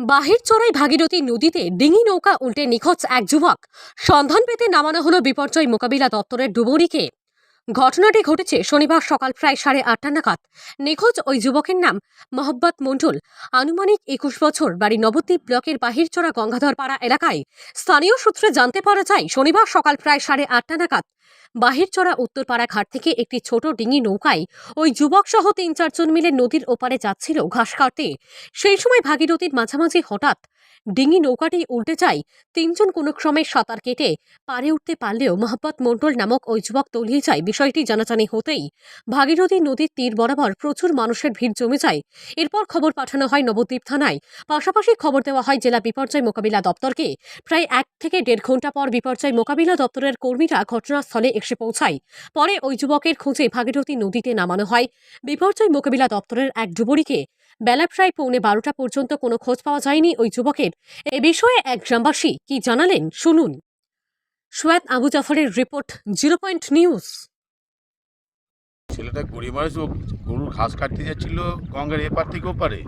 বাহির চড়াই ভাগীরথী নদীতে ডিঙি নৌকা উল্টে নিখোঁজ এক যুবক। সন্ধান পেতে নামানো হলো বিপর্যয় মোকাবিলা দপ্তরের ডুবুরিকে। ঘটনাটি ঘটেছে শনিবার সকাল প্রায় সাড়ে আটটা নাগাদ। নিখোঁজ ওই যুবকের নাম মোহব্বত মণ্ডল আনুমানিক একুশ বছর বাড়ি নবদ্বীপ ব্লকের বাহিরচড়া গঙ্গাধরপাড়া এলাকায়। স্থানীয় সূত্রে জানতে পারা যায়, শনিবার সকাল প্রায় সাড়ে আটটা নাগাদ বাহিরচড়া উত্তরপাড়া ঘাট থেকে একটি ছোট ডিঙি নৌকায় ওই যুবক সহ তিন চারজন মিলে নদীর ওপারে যাচ্ছিল ঘাস কাটতে। সেই সময় ভাগীরথীর মাঝামাঝি হঠাৎ ডিঙি নৌকাটি উল্টে যায়। তিনজন কোনো ক্রমে সাঁতার কেটে পারে উঠতে পারলেও মোহাম্মদ মণ্ডল নামক ওই যুবক তলিয়ে যায়। বিষয়টি জানাজানি হতেই ভাগীরথী নদীর তীর বরাবর প্রচুর মানুষের ভিড় জমে যায়। এরপর খবর পাঠানো হয় নবদ্বীপ থানায়। পাশাপাশি খবর দেওয়া হয় জেলা বিপর্যয় মোকাবিলা দপ্তরকে। প্রায় এক থেকে দেড় ঘণ্টা পর বিপর্যয় মোকাবিলা দপ্তরের কর্মীরা ঘটনাস্থলে এসে পৌঁছায়। পরে ওই যুবকের খোঁজে ভাগীরথী নদীতে নামানো হয়। বিপর্যয় মোকাবিলা দপ্তরের এক ডুবুরিকে বেলা প্রায় পৌনে বারোটা পর্যন্ত কোনো খোঁজ পাওয়া যায়নি ওই যুবকের। এ বিষয়ে এক গ্রামবাসী কি জানালেন শুনুন। সোয়াত আবু জাফরের রিপোর্ট জিরো পয়েন্ট নিউজ। ছেলেটা গরিব মানুষ ও গরুর ঘাস কাটতে যাচ্ছিল গঙ্গার এপার থেকে ওপারে।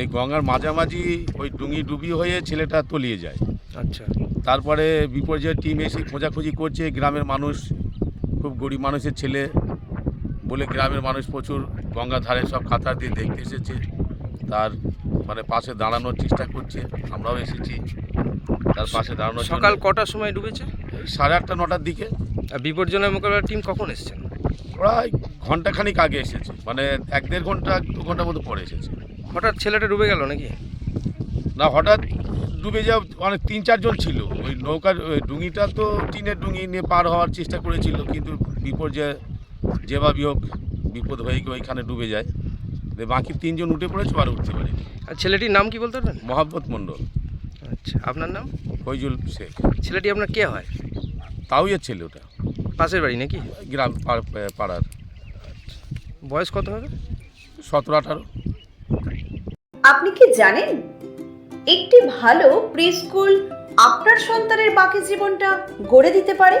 এই গঙ্গার মাঝামাঝি ওই ডুঙি ডুবি হয়ে ছেলেটা তলিয়ে যায়। আচ্ছা। তারপরে বিপর্যয় টিম এসে খোঁজাখুঁজি করছে গ্রামের মানুষ খুব গরিব মানুষের ছেলে। বলে গ্রামের মানুষ প্রচুর গঙ্গার ধারে সব খাতা দিয়ে দেখতে এসেছে। তার মানে পাশে দাঁড়ানোর চেষ্টা করছে। আমরাও এসেছি। তার পাশে দাঁড়ানোর সকাল কটার সময় ডুবেছে? সাড়ে আটটা নটার দিকে। বিপর্যয় মোকাবিলার টিম কখন এসেছেন প্রায় ঘন্টাখানিক আগে এসেছে। মানে এক দেড় ঘণ্টা দু ঘণ্টার মতো পরে এসেছে। হঠাৎ ছেলেটা ডুবে গেল নাকি? না হঠাৎ ডুবে যাওয়া অনেক তিন চারজন ছিল। ওই নৌকার ওই ডুঙিটা তো টিনের ডুঙি নিয়ে পার হওয়ার চেষ্টা করেছিল কিন্তু বিপর্যয়ে যেভাবে হোক বিপদ হয়ে গিয়ে ওইখানে ডুবে যায়। বাকি তিনজন উঠে পড়েছে আর উঠতে পারেনি। আর ছেলেটির নাম কি বলতে পারবেন? মোহাম্মদ মণ্ডল। আচ্ছা আপনার নাম? ফৈজুল শেখ। ছেলেটি আপনার কে হয়? তাও এর ছেলে ওটা। পাশের বাড়ি নাকি? গ্রাম পাড়- পাড়ার। বয়স কত হবে? সতেরো আঠারো। আপনি কি জানেন? একটি ভালো প্রি স্কুল আপনার সন্তানের বাকি জীবনটা গড়ে দিতে পারে?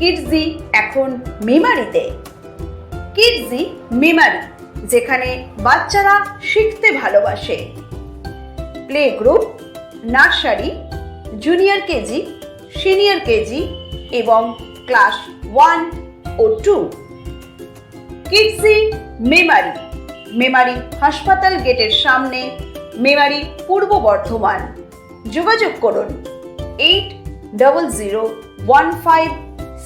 কিডজি এখন মেমারিতে। কিডজি মেমারি, যেখানে বাচ্চারা শিখতে ভালোবাসে। Play group, nursery, junior KG, senior KG এবং ক্লাস ওয়ান ও টু। কিডসি মেমারি মেমারি হাসপাতাল গেটের সামনে, মেমারি পূর্ব বর্ধমান। যোগাযোগ করুন, eight double zero one five